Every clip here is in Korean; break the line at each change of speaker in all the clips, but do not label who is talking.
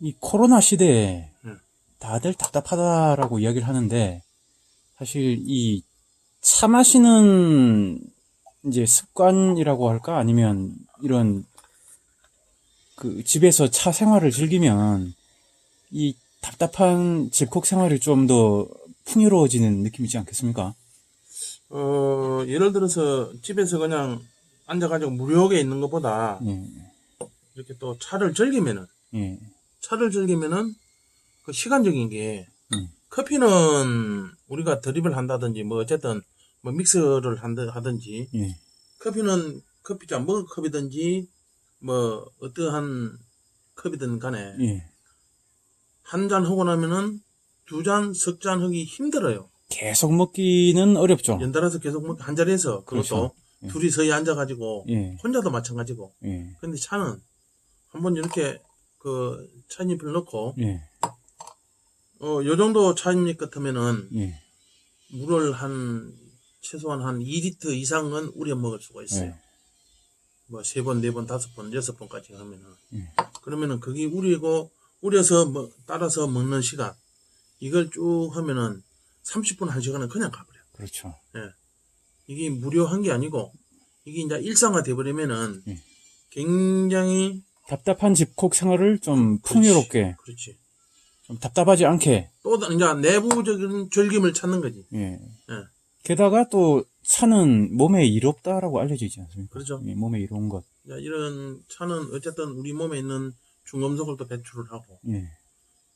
이 코로나 시대에
음.
다들 답답하다라고 이야기를 하는데 사실 이 차 마시는 이제 습관이라고 할까 아니면 이런 그 집에서 차 생활을 즐기면 이 답답한 집콕 생활이 좀 더 풍요로워지는 느낌이지 않겠습니까?
어, 예를 들어서 집에서 그냥 앉아가지고 무료하게 있는 것보다
예,
이렇게 또 차를 즐기면은,
예,
차를 즐기면은 그 시간적인 게
음.
커피는 우리가 드립을 한다든지 뭐 어쨌든 뭐 믹스를 한다- 하든지
예,
커피는 커피 잔 먹은 컵이든지 뭐 어떠한 컵이든 간에
예.
한잔 하고 나면은 두 잔, 석 잔 하기 힘들어요.
계속 먹기는 어렵죠.
연달아서 계속 먹- 한 자리에서 그것도
그렇죠. 예.
둘이 서히 앉아가지고
예,
혼자도 마찬가지고.
예,
근데 차는 한번 이렇게 그 차잎을 넣고
예,
어, 요 정도 차잎 같으면은
예,
물을 한 최소한 한 2리터 이상은 우려 먹을 수가 있어요.
예.
뭐세 번, 네 번, 다섯 번, 여섯 번까지 하면은
예.
그러면은 그게 우리고 우려서 뭐 따라서 먹는 시간 이걸 쭉 하면은 30분 한 시간은 그냥 가버려.
그렇죠.
이게 무료한 게 아니고 이게 이제 일상화 돼버리면은
예.
굉장히
답답한 집콕 생활을 좀 풍요롭게,
그렇지.
좀 답답하지 않게,
또 다- 이제 내부적인 즐김을 찾는 거지.
예.
예.
게다가 또 차는 몸에 이롭다라고 알려져 있지 않습니까?
그렇죠.
예, 몸에 이로운 것.
이제 이런 차는 어쨌든 우리 몸에 있는 중금속을 또 배출을 하고
예,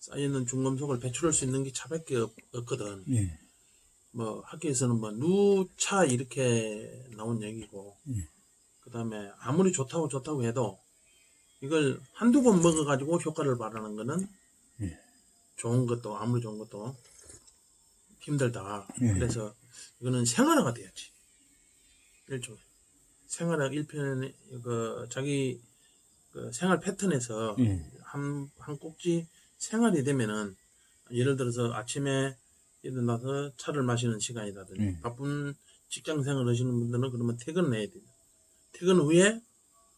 쌓여있는 중금속을 배출할 수 있는 게 차밖에 없, 없거든.
예,
뭐 학교에서는 뭐 누차 이렇게 나온 얘기고
예.
그다음에 아무리 좋다고 좋다고 해도 이걸 한두 번 먹어가지고 효과를 발하는 거는
예.
좋은 것도 아무리 좋은 것도 힘들다.
예.
그래서 이거는 생활화가 돼야지. 일종의 생활화 일편 그 자기 그 생활 패턴에서
예,
한, 한 꼭지 생활이 되면은, 예를 들어서 아침에 일어나서 차를 마시는 시간이라든지,
음.
바쁜 직장 생활 하시는 분들은 그러면 퇴근을 해야 됩니다. 퇴근 후에,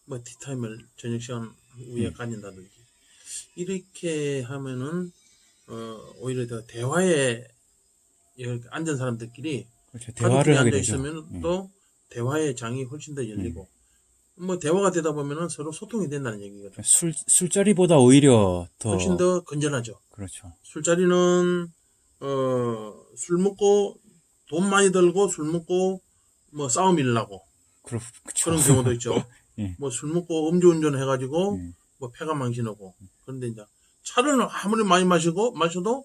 뭐, 티타임을 저녁 시간 후에
음.
가진다든지, 이렇게 하면은, 어, 오히려 더 대화에, 이렇게 앉은 사람들끼리,
그렇죠. 대화를 하게
앉아. 있으면
예.
또, 대화의 장이 훨씬 더 열리고, 뭐, 대화가 되다 보면은 서로 소통이 된다는 얘기거든.
술, 술자리보다 오히려 더,
훨씬 더 건전하죠.
그렇죠.
술자리는 어, 술 먹고 돈 많이 들고 술 먹고 뭐 싸움 일나고
그렇, 그쵸.
그런 경우도 있죠.
예.
뭐 술 먹고 음주운전 해가지고
예.
뭐 폐가 망신하고 그런데 이제 차를 아무리 많이 마시고 마셔도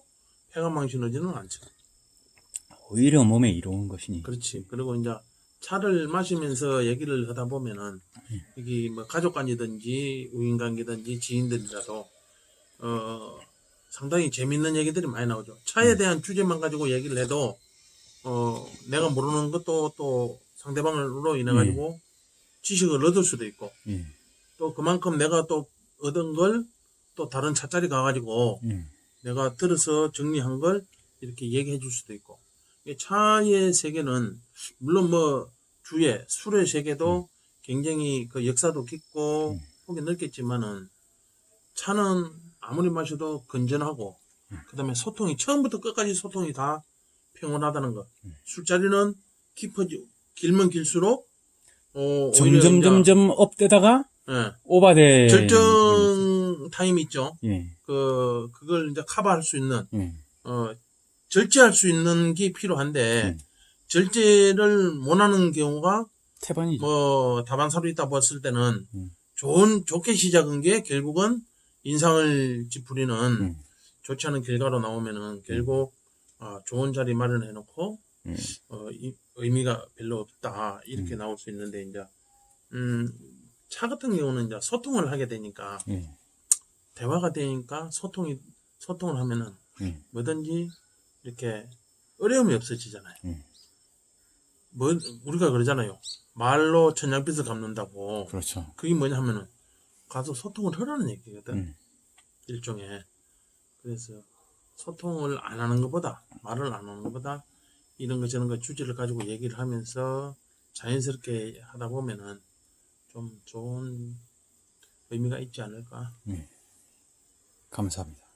폐가 망신하지는 않죠.
오히려 몸에 이로운 것이니.
그렇지. 그리고 이제 차를 마시면서 얘기를 하다 보면은 이게 뭐 가족 관계든지 우인 관계든지 지인들이라도 어 상당히 재밌는 얘기들이 많이 나오죠. 차에 대한 주제만 가지고 얘기를 해도 어 내가 모르는 것도 또 상대방으로 인해 가지고 지식을 얻을 수도 있고
예,
또 그만큼 내가 또 얻은 걸 또 다른 차자리 가가지고
예,
내가 들어서 정리한 걸 이렇게 얘기해 줄 수도 있고. 차의 세계는, 물론 뭐, 주의, 술의 세계도 굉장히 그 역사도 깊고,
음.
폭이 넓겠지만은, 차는 아무리 마셔도 건전하고, 그 다음에 소통이, 처음부터 끝까지 소통이 다 평온하다는 것.
음.
술자리는 깊어지, 길면 길수록, 어,
점점, 점점 업되다가
예,
오바돼.
절정 타임이 있죠.
예,
그, 그걸 이제 커버할 수 있는,
예,
어, 절제할 수 있는 게 필요한데,
음.
절제를 못하는 경우가,
태반이죠.
뭐, 다반사로 있다 봤을 때는,
음.
좋은, 좋게 시작한 게 결국은 인상을 찌푸리는
음.
좋지 않은 결과로 나오면은 결국, 아, 좋은 자리 마련해 놓고,
음.
어, 이, 의미가 별로 없다. 이렇게
음.
나올 수 있는데, 이제, 음, 차 같은 경우는 이제 소통을 하게 되니까,
예,
대화가 되니까 소통이, 소통을 하면은
예,
뭐든지 이렇게 어려움이 없어지잖아요.
음.
뭐 우리가 그러잖아요. 말로 천냥빚을 갚는다고.
그렇죠.
그게 뭐냐 하면은 가서 소통을 하라는 얘기거든.
음.
일종의. 그래서 소통을 안 하는 것보다 말을 안 하는 것보다 이런 거 저런 거 주제를 가지고 얘기를 하면서 자연스럽게 하다 보면은 좀 좋은 의미가 있지 않을까.
감사합니다.